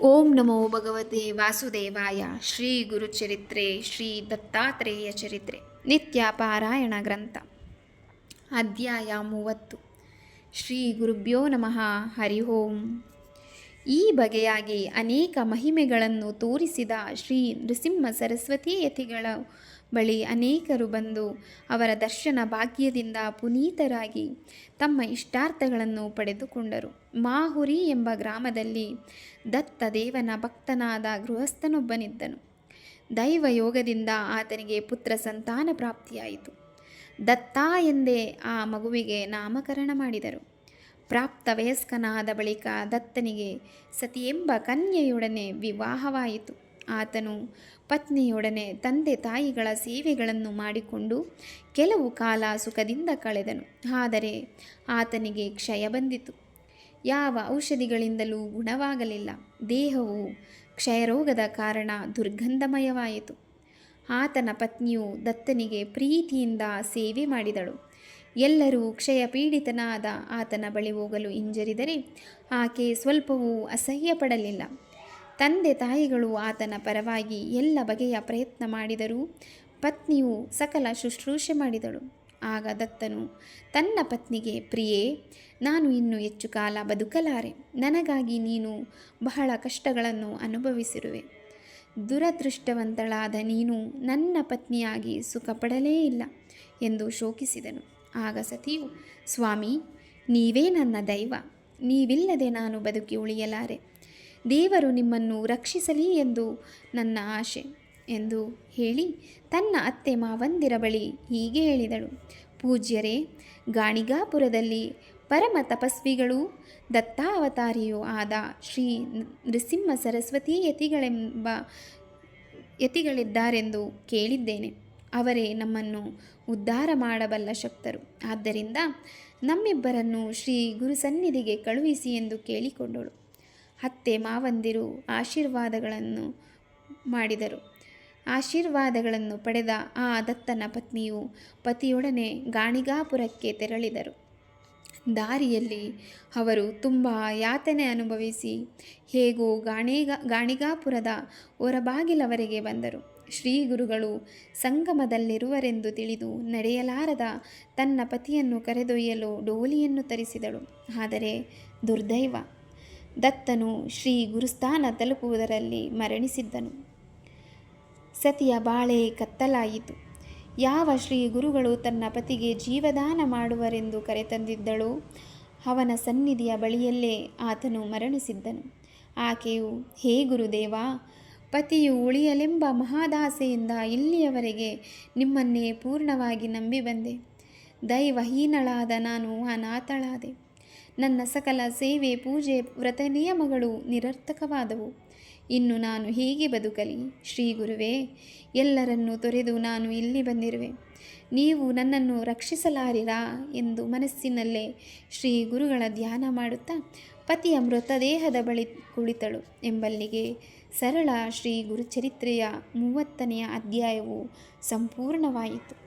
ಓಂ ನಮೋ ಭಗವತೆ ವಾಸುದೇವಾಯ, ಶ್ರೀ ಗುರುಚರಿತ್ರೆ, ಶ್ರೀ ದತ್ತಾತ್ರೇಯ ಚರಿತ್ರೆ, ನಿತ್ಯ ಪಾರಾಯಣ ಗ್ರಂಥ. ಅಧ್ಯಾಯ ಮೂವತ್ತು. ಶ್ರೀ ಗುರುಭ್ಯೋ ನಮಃ, ಹರಿ ಓಂ. ಈ ಬಗೆಯಾಗಿ ಅನೇಕ ಮಹಿಮೆಗಳನ್ನು ತೋರಿಸಿದ ಶ್ರೀ ನೃಸಿಂಹ ಸರಸ್ವತಿ ಯತಿಗಳ ಬಳಿ ಅನೇಕರು ಬಂದು ಅವರ ದರ್ಶನ ಭಾಗ್ಯದಿಂದ ಪುನೀತರಾಗಿ ತಮ್ಮ ಇಷ್ಟಾರ್ಥಗಳನ್ನು ಪಡೆದುಕೊಂಡರು. ಮಾಹುರಿ ಎಂಬ ಗ್ರಾಮದಲ್ಲಿ ದತ್ತ ದೇವನ ಭಕ್ತನಾದ ಗೃಹಸ್ಥನೊಬ್ಬನಿದ್ದನು. ದೈವ ಯೋಗದಿಂದ ಆತನಿಗೆ ಪುತ್ರ ಸಂತಾನ ಪ್ರಾಪ್ತಿಯಾಯಿತು. ದತ್ತ ಎಂದೇ ಆ ಮಗುವಿಗೆ ನಾಮಕರಣ ಮಾಡಿದರು. ಪ್ರಾಪ್ತ ವಯಸ್ಕನಾದ ಬಳಿಕ ದತ್ತನಿಗೆ ಸತಿಯೆಂಬ ಕನ್ಯೆಯೊಡನೆ ವಿವಾಹವಾಯಿತು. ಆತನು ಪತ್ನಿಯೊಡನೆ ತಂದೆ ತಾಯಿಗಳ ಸೇವೆಗಳನ್ನು ಮಾಡಿಕೊಂಡು ಕೆಲವು ಕಾಲ ಸುಖದಿಂದ ಕಳೆದನು. ಆದರೆ ಆತನಿಗೆ ಕ್ಷಯ ಬಂದಿತು. ಯಾವ ಔಷಧಿಗಳಿಂದಲೂ ಗುಣವಾಗಲಿಲ್ಲ. ದೇಹವು ಕ್ಷಯರೋಗದ ಕಾರಣ ದುರ್ಗಂಧಮಯವಾಯಿತು. ಆತನ ಪತ್ನಿಯು ದತ್ತನಿಗೆ ಪ್ರೀತಿಯಿಂದ ಸೇವೆ ಮಾಡಿದಳು. ಎಲ್ಲರೂ ಕ್ಷಯ ಪೀಡಿತನಾದ ಆತನ ಬಳಿ ಹೋಗಲು ಹಿಂಜರಿದರೆ ಆಕೆ ಸ್ವಲ್ಪವೂ ಅಸಹ್ಯ ಪಡಲಿಲ್ಲ ತಂದೆ ತಾಯಿಗಳು ಆತನ ಪರವಾಗಿ ಎಲ್ಲ ಬಗೆಯ ಪ್ರಯತ್ನ ಮಾಡಿದರು ಪತ್ನಿಯು ಸಕಲ ಶುಶ್ರೂಷೆ ಮಾಡಿದಳು. ಆಗ ದತ್ತನು, ತನ್ನ ಪತ್ನಿಗೆ, ಪ್ರಿಯೇ, ನಾನು ಇನ್ನು ಹೆಚ್ಚು ಕಾಲ ಬದುಕಲಾರೆ. ನನಗಾಗಿ ನೀನು ಬಹಳ ಕಷ್ಟಗಳನ್ನು ಅನುಭವಿಸಿರುವೆ. ದುರದೃಷ್ಟವಂತಳಾದ ನೀನು ನನ್ನ ಪತ್ನಿಯಾಗಿ ಸುಖಪಡಲೇ ಇಲ್ಲ ಎಂದು ಶೋಕಿಸಿದನು. ಆಗ ಸತಿಯು, ಸ್ವಾಮಿ, ನೀವೇ ನನ್ನ ದೈವ. ನೀವಿಲ್ಲದೆ ನಾನು ಬದುಕಿ ಉಳಿಯಲಾರೆ. ದೇವರು ನಿಮ್ಮನ್ನು ರಕ್ಷಿಸಲಿ ಎಂದು ನನ್ನ ಆಶೆ ಎಂದು ಹೇಳಿ ತನ್ನ ಅತ್ತೆ ಮಾವಂದಿರ ಬಳಿ ಹೀಗೆ ಹೇಳಿದಳು. ಪೂಜ್ಯರೇ, ಗಾಣಿಗಾಪುರದಲ್ಲಿ ಪರಮ ತಪಸ್ವಿಗಳೂ ದತ್ತಾವತಾರಿಯೂ ಆದ ಶ್ರೀ ನೃಸಿಂಹ ಸರಸ್ವತಿ ಯತಿಗಳೆಂಬ ಯತಿಗಳಿದ್ದಾರೆಂದು ಕೇಳಿದ್ದೇನೆ. ಅವರೇ ನಮ್ಮನ್ನು ಉದ್ಧಾರ ಮಾಡಬಲ್ಲ ಶಕ್ತರು. ಆದ್ದರಿಂದ ನಮ್ಮಿಬ್ಬರನ್ನು ಶ್ರೀ ಗುರು ಸನ್ನಿಧಿಗೆ ಕಳುಹಿಸಿ ಎಂದು ಕೇಳಿಕೊಂಡಳು. ಅತ್ತೆ ಮಾವಂದಿರು ಆಶೀರ್ವಾದಗಳನ್ನು ಮಾಡಿದರು. ಆಶೀರ್ವಾದಗಳನ್ನು ಪಡೆದ ಆ ದತ್ತನ ಪತ್ನಿಯು ಪತಿಯೊಡನೆ ಗಾಣಿಗಾಪುರಕ್ಕೆ ತೆರಳಿದರು. ದಾರಿಯಲ್ಲಿ ಅವರು ತುಂಬ ಯಾತನೆ ಅನುಭವಿಸಿ ಹೇಗೋ ಗಾಣಿಗ, ಗಾಣಿಗಾಪುರದ ಹೊರಬಾಗಿಲವರೆಗೆ ಬಂದರು. ಶ್ರೀ ಗುರುಗಳು ಸಂಗಮದಲ್ಲಿರುವರೆಂದು ತಿಳಿದು ನಡೆಯಲಾರದ ತನ್ನ ಪತಿಯನ್ನು ಕರೆದೊಯ್ಯಲು ಡೋಲಿಯನ್ನು ತರಿಸಿದಳು. ಆದರೆ ದುರ್ದೈವ ದತ್ತನು ಶ್ರೀ ಗುರುಸ್ಥಾನ ತಲುಪುವುದರಲ್ಲಿ ಮರಣಿಸಿದ್ದನು. ಸತಿಯ ಬಾಳೆ ಕತ್ತಲಾಯಿತು. ಯಾವ ಶ್ರೀ ಗುರುಗಳು ತನ್ನ ಪತಿಗೆ ಜೀವದಾನ ಮಾಡುವರೆಂದು ಕರೆತಂದಿದ್ದಳೋ, ಅವನ ಸನ್ನಿಧಿಯ ಬಳಿಯಲ್ಲೇ ಆತನು ಮರಣಿಸಿದ್ದನು. ಆಕೆಯು, ಹೇ ಗುರುದೇವ, ಪತಿಯು ಉಳಿಯಲೆಂಬ ಮಹಾದಾಸೆಯಿಂದ ಇಲ್ಲಿಯವರೆಗೆ ನಿಮ್ಮನ್ನೇ ಪೂರ್ಣವಾಗಿ ನಂಬಿ ಬಂದೆ. ದೈವಹೀನಳಾದ ನಾನು ಅನಾಥಳಾದೆ. ನನ್ನ ಸಕಲ ಸೇವೆ, ಪೂಜೆ, ವ್ರತ ನಿಯಮಗಳು ನಿರರ್ಥಕವಾದವು. ಇನ್ನು ನಾನು ಹೀಗೆ ಬದುಕಲಿ? ಶ್ರೀ ಗುರುವೇ, ಎಲ್ಲರನ್ನೂ ತೊರೆದು ನಾನು ಇಲ್ಲಿ ಬಂದಿರುವೆ. ನೀವು ನನ್ನನ್ನು ರಕ್ಷಿಸಲಾರಿರಾ ಎಂದು ಮನಸ್ಸಿನಲ್ಲೇ ಶ್ರೀ ಗುರುಗಳ ಧ್ಯಾನ ಮಾಡುತ್ತಾ ಪತಿಯ ಮೃತದೇಹದ ಬಳಿ ಕುಳಿತಳು. ಎಂಬಲ್ಲಿಗೆ ಸರಳ ಶ್ರೀ ಗುರುಚರಿತ್ರೆಯ ಮೂವತ್ತನೆಯ ಅಧ್ಯಾಯವು ಸಂಪೂರ್ಣವಾಯಿತು.